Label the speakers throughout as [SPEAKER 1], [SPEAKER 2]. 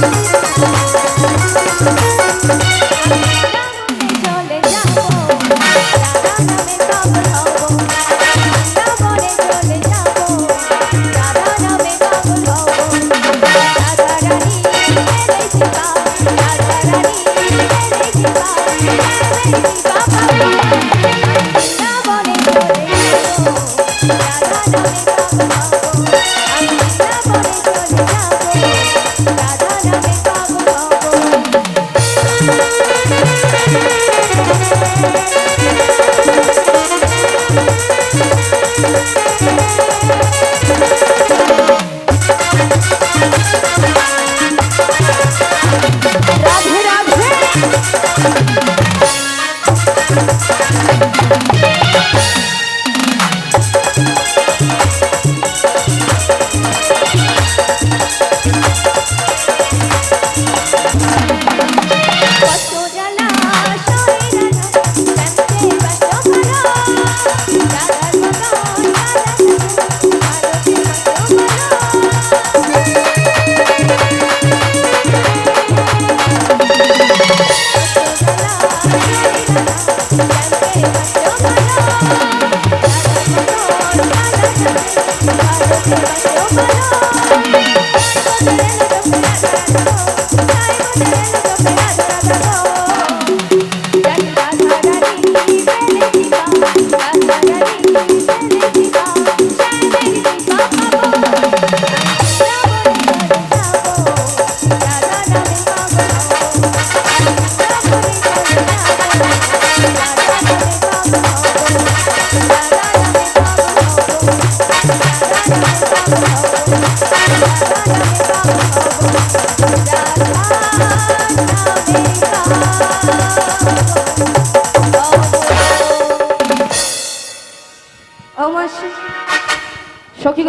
[SPEAKER 1] Thank you.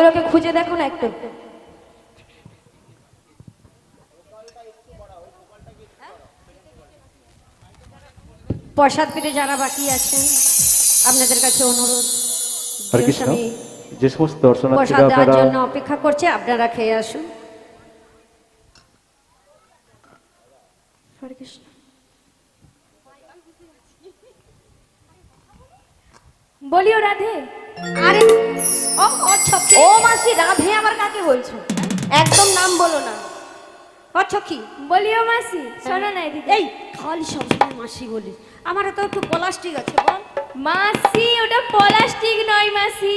[SPEAKER 1] ও মাসি সখীগুলোকে খুঁজে দেখো না একটু।
[SPEAKER 2] প্রসাদ পেতে যারা বাকি আছেন আপনাদের কাছে অনুরোধ যে
[SPEAKER 3] সমস্ত
[SPEAKER 2] প্রসাদ
[SPEAKER 3] দর্শনার্থীরা আপনারা
[SPEAKER 2] জন্য অপেক্ষা করছে আপনারা খেয়ে আসুন।
[SPEAKER 1] হরে কৃষ্ণ। বলিও রাধে
[SPEAKER 2] আরে ও ও
[SPEAKER 1] ও মাসি রাধে আমার কাকে বলছো? একদম নাম বলো না।
[SPEAKER 2] ও ছকি।
[SPEAKER 1] বলিও মাসি শোনো না এদিকে।
[SPEAKER 2] এই খালি সবসময় মাসি বলি। আমার তো একটু প্লাস্টিক আছে বল।
[SPEAKER 4] মাসি ওটা প্লাস্টিক নয় মাসি।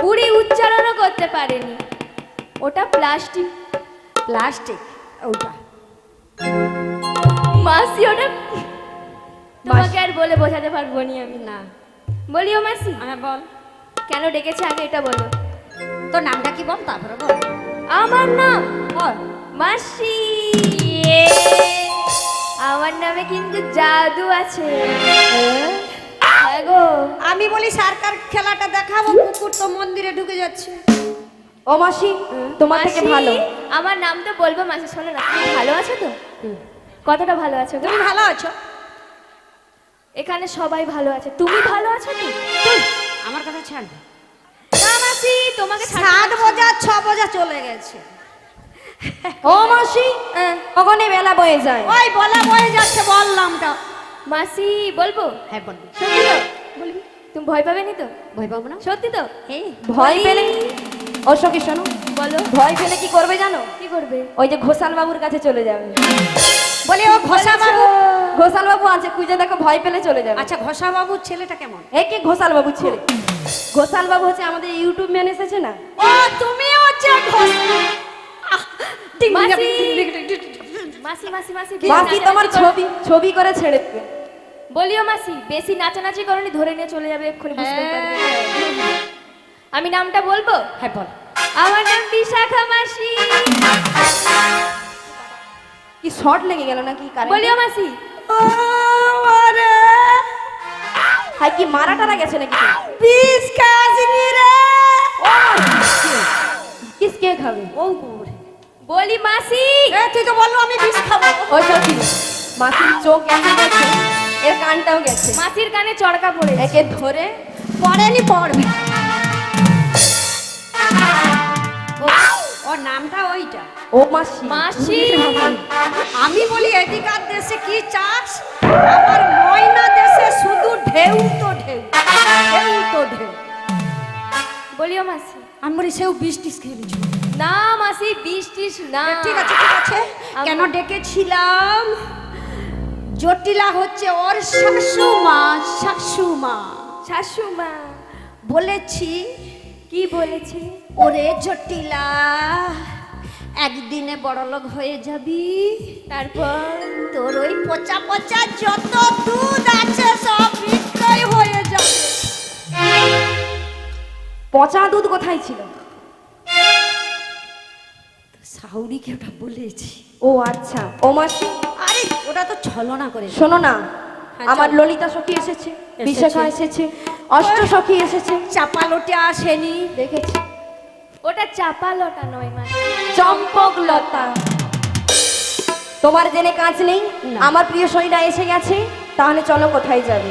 [SPEAKER 4] বুড়ি উচ্চারণও করতে পারেনি। ওটা প্লাস্টিক।
[SPEAKER 2] প্লাস্টিক ওটা।
[SPEAKER 4] মাসি ওটা তোমাকে আর বলে বোঝাতে পারব নি আমি
[SPEAKER 2] না।
[SPEAKER 4] বলিও মাসি।
[SPEAKER 2] হ্যাঁ বল।
[SPEAKER 4] কেন ডেকেছে আগে এটা বলো।
[SPEAKER 2] তোর নামটা কি বল তারপরে বল।
[SPEAKER 4] আমার নাম
[SPEAKER 2] বল।
[SPEAKER 4] মাসি। আমার নামে কিন্তু জাদু আছে। হ্যাঁ গো।
[SPEAKER 2] আমি বলি সরকার খেলাটা দেখাবো কুকুর তো মন্দিরে ঢুকে যাচ্ছে।
[SPEAKER 1] ও মাসি তোমার থেকে ভালো।
[SPEAKER 4] আমার নাম তো বলব মাসি শোনো না তুমি ভালো আছো তো? কতটা ভালো আছো
[SPEAKER 2] তুমি ভালো আছো?
[SPEAKER 4] এখানে সবাই ভালো আছে। তুমি ভালো আছো কি
[SPEAKER 2] তুই আমার কথা ছাড়
[SPEAKER 4] না। মাসি তোমাকে
[SPEAKER 2] সাত
[SPEAKER 4] পারছি
[SPEAKER 2] বোঝা ছ বোঝা চলে গেছে।
[SPEAKER 1] ও মাসি
[SPEAKER 4] হ্যাঁ।
[SPEAKER 1] কখনই বেলা বয়ে যায়।
[SPEAKER 2] ওই বলা বয়ে যাচ্ছে বললামটা।
[SPEAKER 4] মাসি বলব?
[SPEAKER 2] হ্যাঁ বলবি।
[SPEAKER 4] সত্যি তো? বলবি? তুমি ভয় পাবে নি তো?
[SPEAKER 2] ভয় পাবো না।
[SPEAKER 4] সত্যি তো?
[SPEAKER 1] ভয়। পেলে সখী শোনো?
[SPEAKER 4] বলো।
[SPEAKER 1] ভয় পেলে কি করবে জানো?
[SPEAKER 4] কি করবে?
[SPEAKER 1] ওই যে ঘোষাল বাবুর কাছে চলে যাবে।
[SPEAKER 2] বলি ও ঘোষা বাবু
[SPEAKER 1] ঘোষাল বাবু আছে খুঁজে দেখো ভয় পেলে চলে যাবে।
[SPEAKER 2] আচ্ছা ঘোষা বাবুর ছেলেটা কেমন?
[SPEAKER 1] এ কে ঘোষাল বাবু ছেলে? ঘোষাল বাবু হচ্ছে আমাদের ইউটিউব ম্যান এসেছে না?
[SPEAKER 2] ও তুমি হচ্ছে
[SPEAKER 4] মাসি। মাসি মাসি মাসি
[SPEAKER 1] মাসি তোমার ছবি ছবি করে ছেড়ে দেবে।
[SPEAKER 4] বলিও মাসি বেশি নাচানাচি করনি ধরে নিয়ে চলে যাবে এক্ষুনি বুঝতে পারবে। আমি নামটা বলব?
[SPEAKER 2] হ্যাঁ বল।
[SPEAKER 4] আমার নাম বিশাখা মাসি।
[SPEAKER 1] কি শর্ট লেগে গেল নাকি
[SPEAKER 4] বলিও মাসি।
[SPEAKER 2] আরে
[SPEAKER 1] হাই কি মারা টারা গেছে নাকি?
[SPEAKER 2] বিষ খাসনি রে।
[SPEAKER 1] কিস কে খাবে?
[SPEAKER 2] ও বাবারে।
[SPEAKER 4] বলি মাসি।
[SPEAKER 2] এ তুই তো বলল আমি বিষ খাব।
[SPEAKER 1] ওই সখী মাসির চোখ এমন গেছে? এর কানটাও গেছে।
[SPEAKER 4] মাসির কানে চড়কা পড়ে
[SPEAKER 1] একে ধরে
[SPEAKER 2] পড়েনি পড়বে। ও- ওর নামটা ওইটা।
[SPEAKER 1] ও মাসি।
[SPEAKER 4] মাসি
[SPEAKER 2] আমি বলি এদিকার দেশে কি চাস আমার ময়না দেশে শুধু ঢেউ তো ঢেউ ঢেউ তো ঢেউ।
[SPEAKER 4] বলিও মাসি।
[SPEAKER 2] আমি বলি সেও বিষ টিস খেয়ে
[SPEAKER 4] না মাসি বিষ টিস না
[SPEAKER 2] ঠিক আছে ঠিক আছে। কেন ডেকেছিলাম? জটিলা হচ্ছে ওর শাশুমা শাশুমা।
[SPEAKER 4] শাশুমা।
[SPEAKER 2] বলেছি
[SPEAKER 4] কি বলেছে?
[SPEAKER 2] ওরে জটিলা একদিনে বড়লোক হয়ে যাবি।
[SPEAKER 4] তারপর
[SPEAKER 2] তোর ওই পচা পচা যত দুধ আছে সব বিক্রয় হয়ে যাবে।
[SPEAKER 1] পচা দুধ কোথায় ছিল?
[SPEAKER 2] সাউরিকে ওটা বলেছি।
[SPEAKER 1] ও আচ্ছা ও মাসি?
[SPEAKER 2] আরে ওটা তো ছলনা করে।
[SPEAKER 1] শোনো না
[SPEAKER 2] হ্যাঁ,
[SPEAKER 1] আমার। ললিতা সখী এসেছে। বিশাখা এসেছে অষ্ট সখী এসেছে।
[SPEAKER 2] চাপালোটে আসেনি।
[SPEAKER 1] দেখেছি।
[SPEAKER 4] ওটা চাপা লতা নয় মাসি
[SPEAKER 1] চম্পক লতা তোমার জেনে কাজ নেই? আমার প্রিয় সইরা এসে গেছে? তাহলে চলো কোথায় যাবে?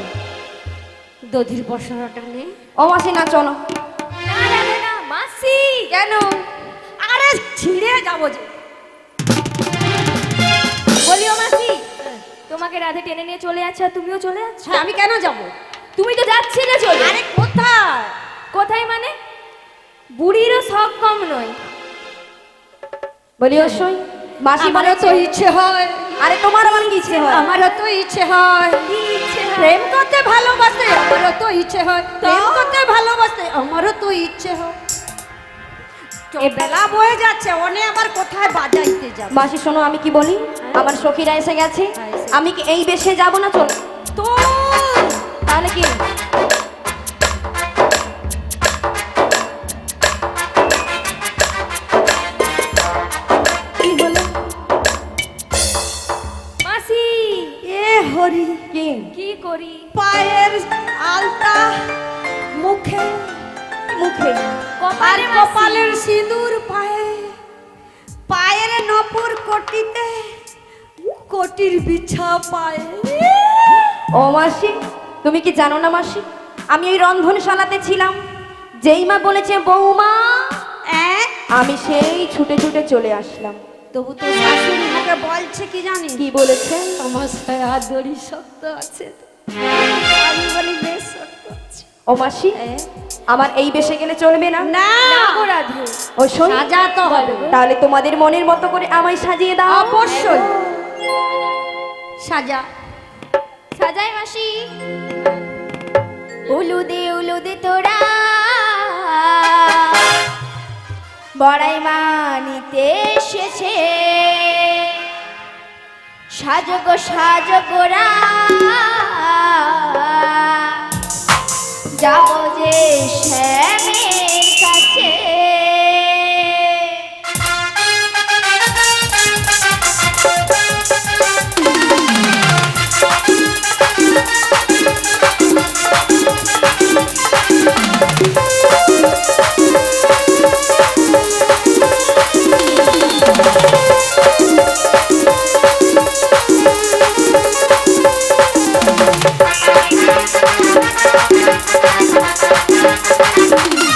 [SPEAKER 2] দধির বসরাটা নেই।
[SPEAKER 1] ও মাসি না চলো।
[SPEAKER 4] না না না, মাসি!
[SPEAKER 1] কেন?
[SPEAKER 2] আরে ছিঁড়ে যাব যে।
[SPEAKER 4] বলিও মাসি তোমাকে রাধে টেনে নিয়ে চলে যাচ্ছে তুমিও চলে যাচ্ছ?
[SPEAKER 2] হ্যাঁ আমি কেন যাব?
[SPEAKER 4] তুমি তো যাচ্ছিলে চলে।
[SPEAKER 2] আরে কোথায়?
[SPEAKER 4] কোথায় মানে? বুড়িরও শখ কম নয়।
[SPEAKER 1] বলি ও সই মাসি
[SPEAKER 2] আমারও তো ইচ্ছে হয়।
[SPEAKER 1] আরে তোমার আমার কি ইচ্ছে হয়?
[SPEAKER 2] আমারও তো ইচ্ছে হয়।
[SPEAKER 4] ইচ্ছে হয়?
[SPEAKER 2] প্রেম করতে ভালোবাসে আমারও তো ইচ্ছে হয়। প্রেম করতে ভালোবাসে আমারও তো ইচ্ছে হয়। বেলা বয়ে যাচ্ছে অনে আবার কোথায় বাজাইতে যাবে?
[SPEAKER 1] মাসি শোনো আমি কি বলি? আমার সখীরা এসে গেছে।
[SPEAKER 2] হ্যাঁ,
[SPEAKER 1] আমি কি এই বেশে যাব না চলো।
[SPEAKER 2] তো
[SPEAKER 1] তাহলে কি?
[SPEAKER 4] করি।
[SPEAKER 2] পায়ের আলতা মুখে
[SPEAKER 1] মুখে।
[SPEAKER 5] কপালে
[SPEAKER 2] কপালের সিঁদুর পায়ে। পায়ের নপুর কটিতে কটির বিছা পায়ে।
[SPEAKER 1] ও মাসি তুমি কি জানো না মাসি? আমি ওই রন্ধনশালাতে ছিলাম। যেই মা বলেছে বৌমা? আমি সেই ছুটে ছুটে চলে আসলাম।
[SPEAKER 2] তবু তো শাশুড়ি বলছে কি জানি
[SPEAKER 1] কি বলেছে?
[SPEAKER 2] আমার সায়া দড়ি শক্ত আছে
[SPEAKER 1] ও মাসি আমার এই বেশে গেলে চলবে না?
[SPEAKER 2] না।
[SPEAKER 5] না। গো রাধে।
[SPEAKER 1] ও শোন।
[SPEAKER 2] সাজাতে হবে।
[SPEAKER 1] তাহলে তোমাদের মনের মতো করে আমায় সাজিয়ে দাও।
[SPEAKER 2] অবশ্যই। সাজা।
[SPEAKER 5] সাজাই মাসি। উলুদে উলুদে তোরা। বড়াই মানিতে এসেছে। সাজগ সাজগরা যাব যে শ্যামের কাছে। উলুদে Thank you.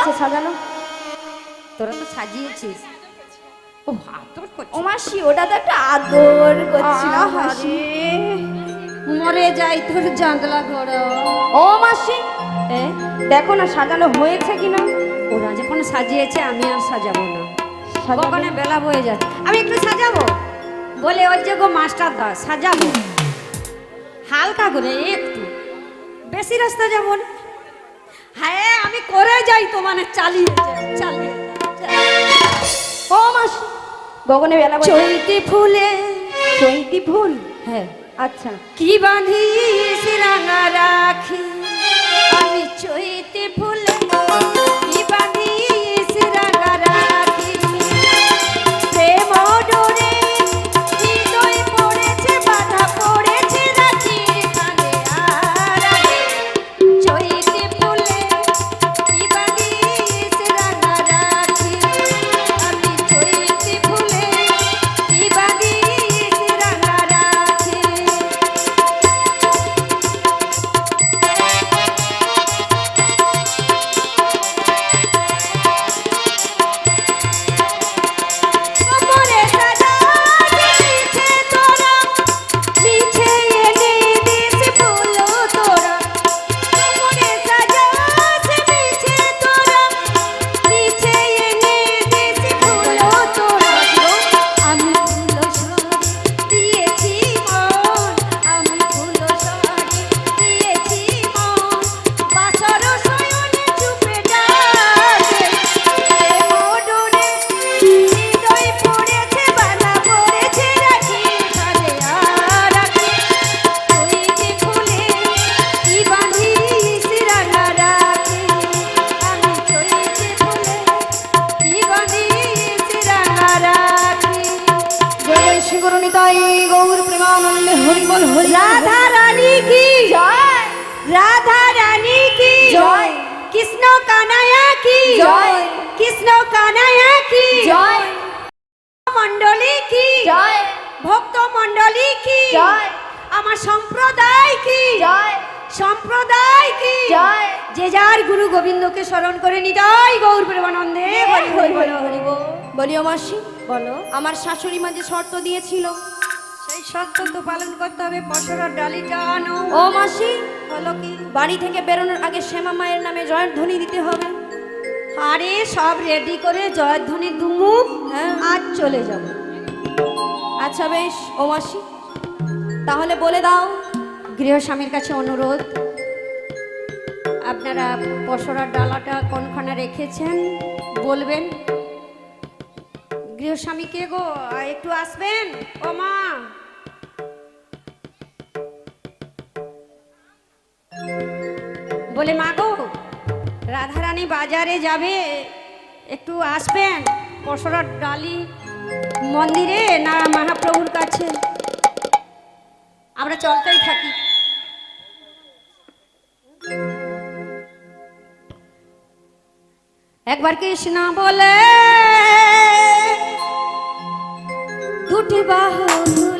[SPEAKER 1] হয়েছে সাজানো?
[SPEAKER 2] তোরা তো সাজিয়েছিস। ও আদর করছিস?
[SPEAKER 5] ও মাসি ওটা তো একটা আদর করছিল
[SPEAKER 2] রে, মরে যাই তোর জানলা ঘর
[SPEAKER 1] ও মাসি দেখো না সাজানো হয়েছে কিনা?
[SPEAKER 2] ওরা যখন সাজিয়েছে আমি আর সাজাবো না? ওখানে বেলা বয়ে যাচ্ছে আমি একটু সাজাবো? বলে ওর যে গো মাস্টার দা সাজাবো। হালকা করে একটু। বেশি রাস্তা যাব না। হ্যাঁ আমি করে যাই তো মানে চালিয়ে চালিয়ে।
[SPEAKER 1] ও মাস গগনে বেলা বলে
[SPEAKER 2] চৈতি ফুলে
[SPEAKER 1] চৈতি ফুল?
[SPEAKER 2] হ্যাঁ।
[SPEAKER 1] আচ্ছা।
[SPEAKER 2] কি বাঁধিস রাঙা রাখি? আমি চৈতি ফুলে আমার
[SPEAKER 1] শাশুড়ি মা যে শর্ত দিয়েছিল
[SPEAKER 2] সেই শর্ত তো পালন করতে হবে পশরার ডালিটা আনো।
[SPEAKER 1] ও মাসি।
[SPEAKER 2] বলো কি?
[SPEAKER 1] বাড়ি থেকে বেরোনোর আগে শ্যামা মায়ের নামে জয়ের ধ্বনি দিতে হবে।
[SPEAKER 2] আরে সব রেডি করে জয়ধ্বনি
[SPEAKER 1] হ্যাঁ।
[SPEAKER 2] আজ চলে যাব।
[SPEAKER 1] আচ্ছা বেশ ও মাসি। তাহলে বলে দাও
[SPEAKER 2] গৃহস্বামীর কাছে অনুরোধ। আপনারা পশরার ডালাটা কোনখানে রেখেছেন বলবেন। গৃহস্বামী কে গো? একটু আসবেন? ও মা। বলে, মা গো, রাধারানী বাজারে যাবে? একটু আসবেন? পশরার ডালি মন্দিরে না মহাপ্রভুর কাছে? আমরা চলতেই থাকি। একবার কৃষ্ণ বলে বাহু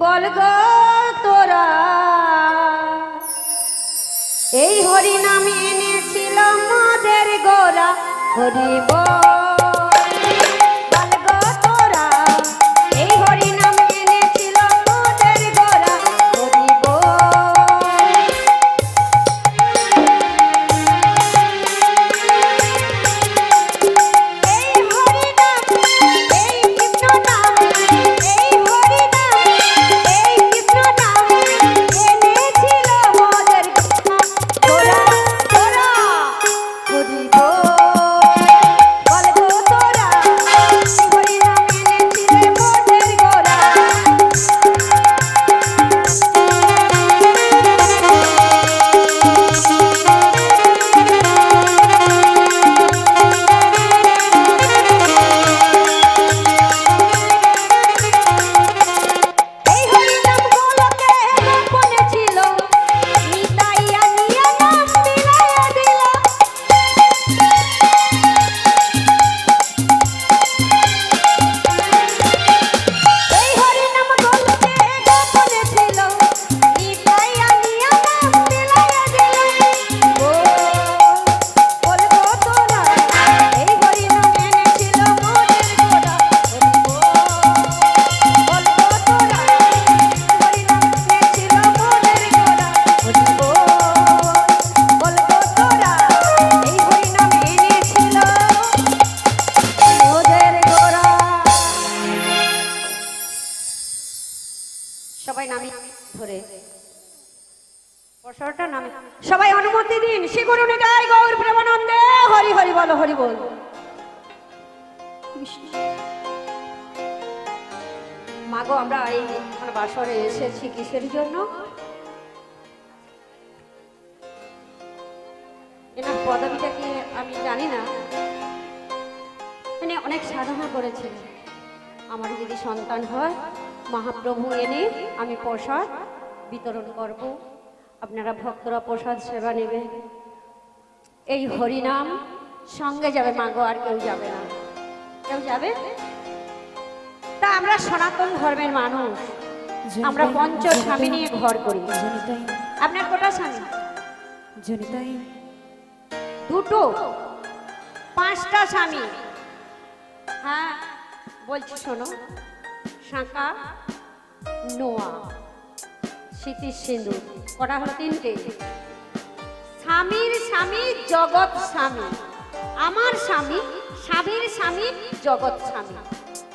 [SPEAKER 2] বল তোরা। এই হরি নামে এনেছিল মদের গোরা হরি বল সবাই নামি ধরে। সবাই অনুমতি দিন। শ্রী গুরু গৌর প্রেমানন্দে। হরি হরি বল হরি বল। আমরা এই বাসরে এসেছি কিসের জন্য? এনার পদবিটা আমি জানি না। তিনি অনেক সাধনা করেছেন। আমার যদি সন্তান হয় মহাপ্রভু, এনে আমি প্রসাদ বিতরণ করব। আপনারা ভক্তরা প্রসাদ সেবা নেবে। এই হরিনাম সঙ্গে যাবে, মাগো, আর কেউ যাবে না। কেউ যাবে? তা আমরা সনাতন ধর্মের মানুষ। আমরা পঞ্চ স্বামী নিয়ে ঘর করি। আপনার কটা স্বামী? দুটো। পাঁচটা স্বামী। হ্যাঁ বলছি শোনো। শাঁকা নোয়া স্মৃতির সিঁদুর কটা হলো তিনটে? স্বামীর স্বামী, জগৎ স্বামী। আমার স্বামী, স্বামীর স্বামী, জগৎ স্বামী।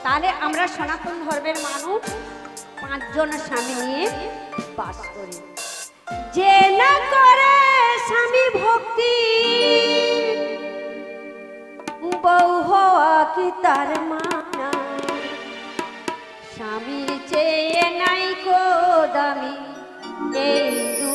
[SPEAKER 2] তাহলে আমরা সনাতন ধর্মের মানুষ, পাঁচজন স্বামী নিয়ে বাস করি। যে না করে স্বামী ভক্তি, বউ হওয়া কি তার মানা স্বামীর চেয়ে নাই কো দামি। এই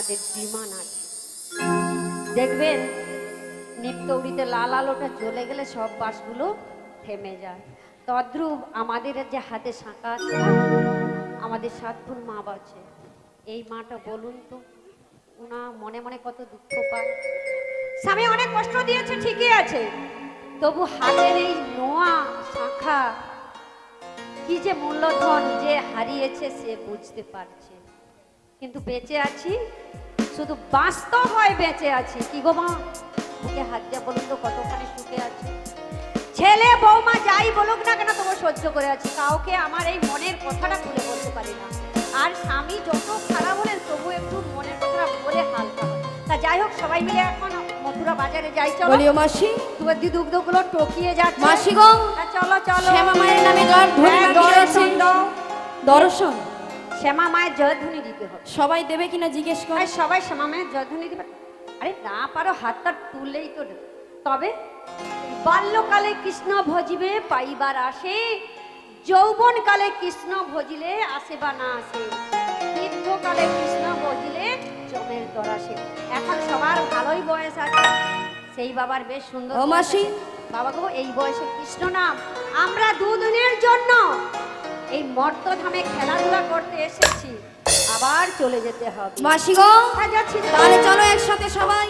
[SPEAKER 2] আমাদের বিমান আছে। দেখবেন নিত্যৌড়িতে লাল আলোটা জ্বলে গেলে সব বাসগুলো থেমে যায়। তদ্রূপ আমাদের যে হাতে শাঁখা আছে, আমাদের সাতপুর মা বাছে এই মাটা বলুন তো ওনা মনে মনে কত দুঃখ পায়। স্বামী অনেক কষ্ট দিয়েছে, ঠিকই আছে। তবু হাতের এই নোয়া শাঁখা কি যে মূল্যধন যে হারিয়েছে সে বুঝতে পারছে কিন্তু বেঁচে আছি শুধু বাস্তব হয় বেঁচে আছি। কি গো মা? বুকে হাত দিয়ে বলুন তো কতখানি সুখে আছে। ছেলে বৌমা যাই বলুক না কেন তবু সহ্য করে আছি। কাউকে আমার এই মনের কথাটা খুলে বলতে পারি না। আর স্বামী যত খারাপ হলেন তবু একটু মনের কথাটা বলে হালকা তা যাই হোক সবাই মিলে এখন মথুরা বাজারে যাই চলো।
[SPEAKER 1] বলিও মাসি।
[SPEAKER 2] তোমার দি দুগ্ধগুলো টকিয়ে যাচ্ছে।
[SPEAKER 1] মাসি গো
[SPEAKER 2] চলো চলো।
[SPEAKER 1] শ্যামা মায়ের নামে
[SPEAKER 2] হ্যাঁ। দর্শন
[SPEAKER 1] দর্শন।
[SPEAKER 2] শ্যামা মায়ের জয়ধ্বনি দিতে হবে।
[SPEAKER 1] সবাই দেবে কিনা জিজ্ঞেস কর।
[SPEAKER 2] সবাই শ্যামা মায়ের জয়ধ্বনি দিবে। আরে না পারো হাতটা তুললেই তো তবে বাল্যকালে কৃষ্ণ ভজিবে পাইবার আসে। যৌবন কালে কৃষ্ণ ভজিলে আসে বা না আসে। বৃদ্ধকালে কৃষ্ণ ভজিলে জমের দর আসে। এখন সবার ভালোই বয়স আছে। সেই বাবার বেশ সুন্দর
[SPEAKER 1] মাসি।
[SPEAKER 2] বাবা গো এই বয়সে কৃষ্ণ নাম। আমরা দুদিনের জন্য এই মর্তধামে খেলাধুলা করতে এসেছি। আবার চলে যেতে হবে।
[SPEAKER 1] মাসি গো
[SPEAKER 2] যাচ্ছি, যাচ্ছি।
[SPEAKER 1] তাহলে চলো একসাথে সবাই।